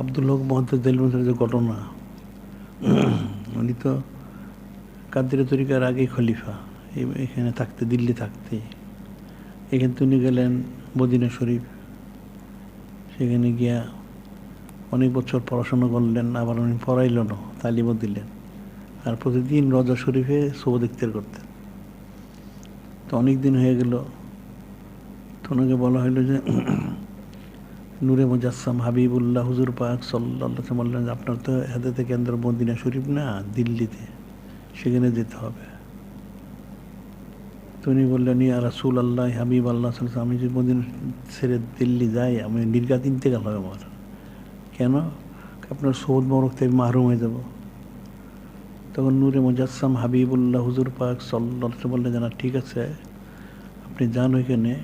আব্দুল হক মহাদ্দেশ দেলমন্ত্রের যে ঘটনা। উনি তো কাদের তরিকার আগেই খলিফা এখানে থাকতে, দিল্লি থাকতে। এখান উনি গেলেন মদিনা শরীফ। সেখানে গিয়া অনেক বছর পড়াশোনা করলেন, আবার উনি পড়াইল না তালিমও দিলেন। আর প্রতিদিন রজা শরীফে সবদ ইখতিয়ার করতেন। তো অনেক দিন হয়ে গেল। তো ওনাকে বলা হলো যে নূরে মুজাসসাম হাবিবুল্লাহ হুজুর পাক সাল্লাহ বললেন আপনার তো হেদাতে কেন্দ্র মদিনা শরীফ না, দিল্লিতে। সেখানে যেতে হবে। তো উনি বললেন, ইয়া রাসুল আল্লাহ হাবিব আল্লাহ আমি যদি মদিনা ছেড়ে দিল্লি যাই, আমি নির্গাত ইন্তেকাল হবে আমার। কেন? আপনার সৌদ মরক থেকে মাহরুম হয়ে যাব। তখন নূরে মুজাসসাম হাবিবুল্লাহ হুজুর পাক সাল্লাহ বললেন জানা ঠিক আছে। আপনি যান ওইখানে।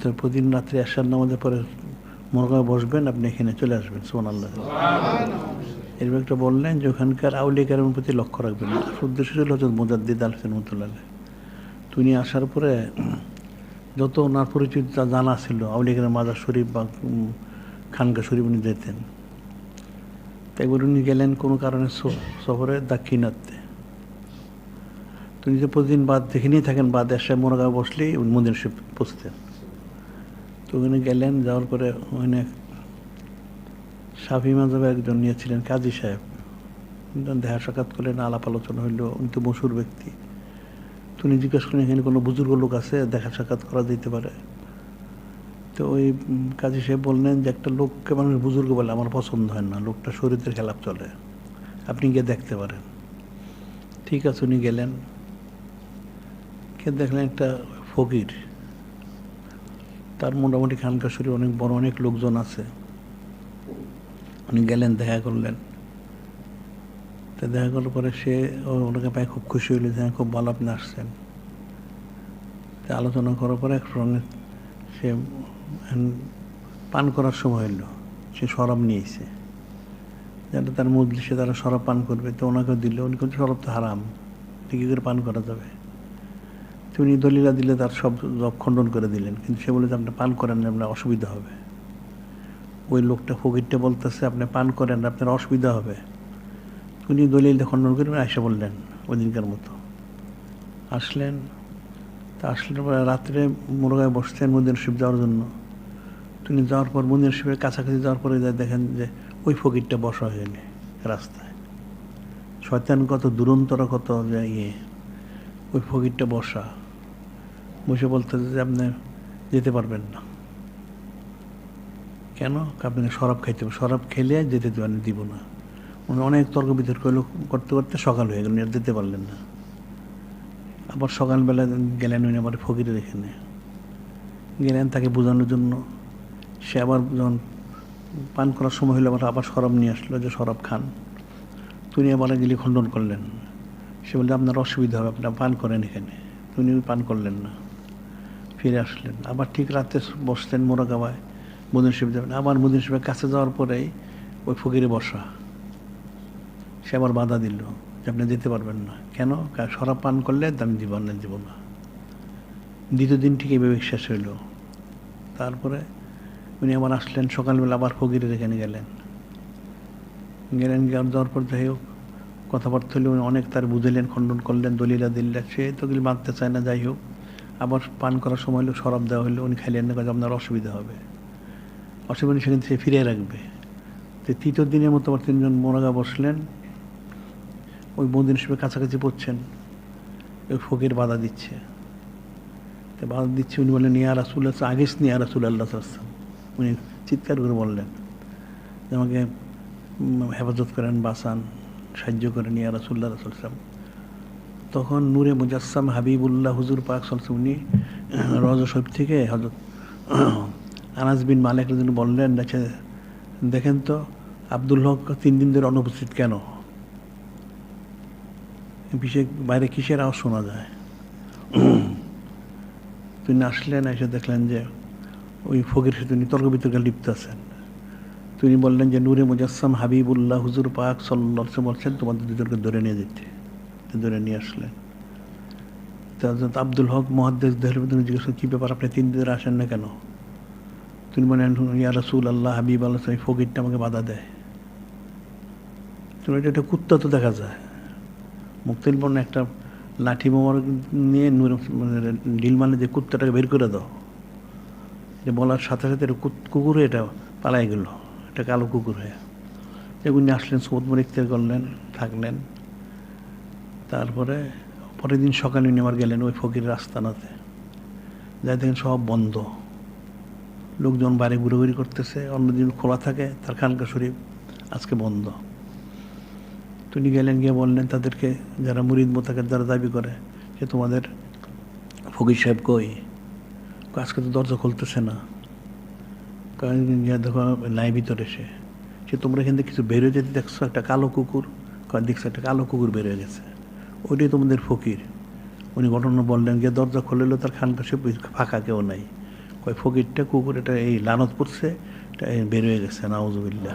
তো প্রতিদিন রাত্রে আসার নামাজের পরে মরগাঁও বসবেন আপনি এখানে চলে আসবেন সোমান আল্লাহ এরকম একটা বললেন যে ওখানকার আউলিয়া কারমের প্রতি লক্ষ্য রাখবেন। উদ্দেশ্য ছিল হচ্ছে মোজাদ্দিদ আল রহমতুল্লাহ তিনি আসার পরে যত ওনার পরিচিত জানা ছিল আউলিয়া কারম মাজার শরীফ বা খানকা শরীফ উনি যেতেন। তো একবার উনি গেলেন কোনো কারণে সফরে দাক্ষিণাত্যে। তিনি যে প্রতিদিন বাদ দেখে নিয়ে থাকেন বাদ এসে মোরগাঁও বসলেই উনি মন্দির বসতেন তো ওখানে গেলেন, যাওয়ার পরে ওখানে সাফি মাজাবে একজন নিয়েছিলেন, কাজী সাহেব। দেখা সাক্ষাৎ করলেন, আলাপ আলোচনা হইল, উনি তো মশুর ব্যক্তি। তো উনি জিজ্ঞেস করলেন, এখানে কোনো বুজুর্গ লোক আছে? দেখা সাক্ষাৎ করা যেতে পারে। তো ওই কাজী সাহেব বললেন যে, একটা লোককে মানুষ বুজুর্গ বলে আমার পছন্দ হয় না, লোকটা শরীরের খেলাপ চলে। আপনি গিয়ে দেখতে পারেন। ঠিক আছে, উনি গেলেন। কে দেখলেন একটা ফকির। তার মোটামুটি খানকা শরীর অনেক বড় অনেক লোকজন আছে। উনি গেলেন দেখা করলেন। তো দেখা করার পরে সে ওনাকে পায়ে খুব খুশি হইল যে হ্যাঁ, খুব ভালো আপনি আসছেন। তা আলোচনা করার পরে একসঙ্গে সে উম, পান করার সময় হইল। সে শরাব নিয়েছে। যাতে তার মজলিসে তারা শরাব পান করবে। তো ওনাকে দিল। উনি কিন্তু শরাব তো হারাম। কী করে পান করা যাবে? উনি দলিলা দিলে তার সব খণ্ডন করে দিলেন। কিন্তু সে বলে যে, আপনি পান করেন আপনার অসুবিধা হবে। ওই লোকটা ফকিরটা বলতেছে, আপনি পান করেন আপনার অসুবিধা হবে। উনি দলিলটা খণ্ডন করে এসে বললেন ওই দিনকার মতো। আসলেন, তা আসলে রাত্রে মুরগায় বসছেন মন্দির শিব যাওয়ার জন্য। তিনি যাওয়ার পর মন্দির শিবের কাছাকাছি যাওয়ার পরে দেখেন যে, ওই ফকিরটা বসা হয়নি রাস্তায়। শয়তান কত দুরন্তর, কত যে ইয়ে ওই ফকিরটা বসা। বসে যে আপনি যেতে পারবেন না। কেন? আপনাকে শরাব খাইতে হবে। শরাব খেলে যেতে দেবেন দিব না। উনি অনেক তর্ক বিতর্ক করতে করতে সকাল হয়ে গেল আর যেতে পারলেন না। আবার সকালবেলা গেলেন উনি আবার ফকিরের এখানে। গেলেন তাকে বোঝানোর জন্য। সে আবার যখন পান করার সময় হলো আবার আবার শরাব নিয়ে আসলো যে শরাব খান। তিনি আবার গেলে খণ্ডন করলেন। সে বললে, আপনার অসুবিধা হবে আপনার পান করেন এখানে। তিনি পান করলেন না। ফিরে আসলেন। আবার ঠিক রাতে বসলেন মোরাগাবায়, মদিন শিব যাবেন। আবার মদিন শিবের কাছে যাওয়ার পরেই ওই ফকিরে বসা সে আবার বাধা দিল যে আপনি যেতে পারবেন না। কেন? শরাব পান করলে আমি দিব না দিব না। দ্বিতীয় দিন ঠিক এইভাবে শেষ হইল। তারপরে উনি আবার আসলেন, সকালবেলা আবার ফকিরের এখানে গেলেন। গেলেন যাওয়ার পর যাই হোক, কথাবার্তা হলে উনি অনেক তার বুঝাইলেন, খণ্ডন করলেন, দলিলা দিল্লা সে তো মানতে চায় না, যাই হোক। আবার পান করার সময় হলো শরাব দেওয়া হলো, উনি খাইলেন না কাজে আপনার অসুবিধা হবে। অসুবিধা সেখান সে ফিরিয়ে রাখবে। তো তৃতীয় দিনের মতো আবার তিনজন মোরাগা বসলেন। ওই মন্দির হিসেবে কাছাকাছি পড়ছেন। ওই ফকির বাধা দিচ্ছে। তো বাধা দিচ্ছে, উনি বললেন নিয়া রাসুল আগেস নিয়া রাসুল আল্লাহ আসলাম উনি চিৎকার করে বললেন যে আমাকে হেফাজত করেন বাসান সাহায্য করেন, ইয়া রাসুল্লাহ রাসুলাম তখন নূরে মুজাসসাম হাবিবুল্লাহ হুজুর পাক সালসাম উনি রজ শরীফ থেকে হজরত আনাস বিন মালিক জন্য বললেন দেখে দেখেন তো, আব্দুল হক তিন দিন ধরে অনুপস্থিত কেন? বিশেষ বাইরে কিসের আওয়াজ শোনা যায়? তিনি আসলেন, এসে দেখলেন যে, ওই ফকির সাথে উনি তর্ক বিতর্কে লিপ্ত আছেন। তিনি বললেন যে, নূরে মুজাসসাম হাবিবুল্লাহ হুজুর পাক সাল্লাহ বলছেন, তোমাদের দুজনকে ধরে নিয়ে যেতে। তো ধরে নিয়ে আসলেন। আব্দুল হক মহাদ্দেশ দেহলবী জিজ্ঞেস কী ব্যাপার, আপনি তিন দিন আসেন না কেন? তিনি বলেন ইয়া রসুল আল্লাহ হাবিব আল্লাহ এই ফকিরটা আমাকে বাধা দেয়। তুমি এটা একটা কুত্তা তো দেখা যায়। মুক্তিল বর্ণ একটা লাঠি মোমর নিয়ে নূর- মানে মানে যে কুত্তাটাকে বের করে দাও যে বলার সাথে সাথে এটা কুকুরে এটা পালাই গেল এটা কালো কুকুর হয়ে। উনি আসলেন সমুদ্র ইখতিয়ার করলেন, থাকলেন। তারপরে পরের দিন সকালে উনি আবার গেলেন ওই ফকির আস্তানাতে যাই দেখেন সব বন্ধ। লোকজন বাড়ি ঘুরোঘুরি করতেছে, অন্যদিন খোলা থাকে, তার খানকা শরীফ আজকে বন্ধ। তিনি গেলেন, গিয়ে বললেন, তাদেরকে যারা মুরিদ মোতাকে যারা দাবি করে, যে তোমাদের ফকির সাহেব কই? আজকে তো দরজা খুলতেছে না। কারণ গিয়ে দেখো, নাই ভিতরে সে। সে তোমরা এখান থেকে কিছু বেরোয় যেতে দেখছ, একটা কালো কুকুর? দেখছ, একটা কালো কুকুর বেরোয় গেছে। ওইটাই তোমাদের ফকির। উনি ঘটনা বললেন যে দরজা খুললেও তার খানকা সে ফাঁকা কেউ নাই। কয়, ফকিরটা কুকুর, এটা এই লানত পড়ছে, এটা বেরোয় গেছে, নাউজুবিল্লাহ।